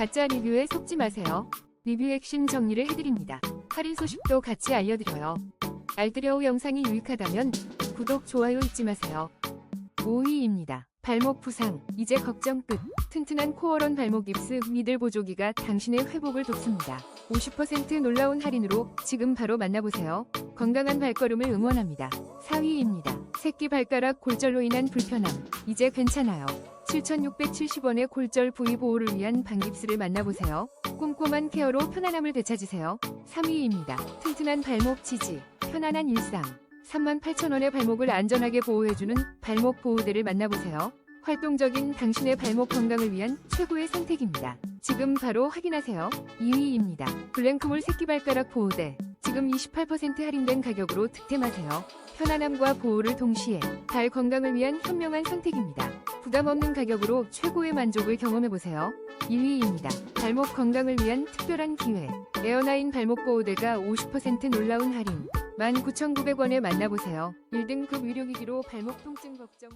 가짜 리뷰에 속지 마세요. 리뷰 핵심 정리를 해드립니다. 할인 소식도 같이 알려드려요. 알뜰여우 영상이 유익하다면 구독, 좋아요 잊지 마세요. 5위입니다. 발목 부상, 이제 걱정 끝. 튼튼한 코어런 발목 깁스 니들 보조기가 당신의 회복을 돕습니다. 50% 놀라운 할인으로 지금 바로 만나보세요. 건강한 발걸음을 응원합니다. 4위입니다. 새끼 발가락 골절로 인한 불편함, 이제 괜찮아요. 7,670원의 골절 부위 보호를 위한 반깁스를 만나보세요. 꼼꼼한 케어로 편안함을 되찾으세요. 3위입니다. 튼튼한 발목 지지, 편안한 일상. 38,000원의 발목을 안전하게 보호해주는 발목 보호대를 만나보세요. 활동적인 당신의 발목 건강을 위한 최고의 선택입니다. 지금 바로 확인하세요. 2위입니다. 블랭크몰 새끼발가락 보호대. 지금 28% 할인된 가격으로 득템하세요. 편안함과 보호를 동시에 발 건강을 위한 현명한 선택입니다. 부담 없는 가격으로 최고의 만족을 경험해보세요. 1위입니다. 발목 건강을 위한 특별한 기회. 에어나인 발목 보호대가 50% 놀라운 할인. 19,900원에 만나보세요. 1등급 의료기기로 발목 통증 걱정.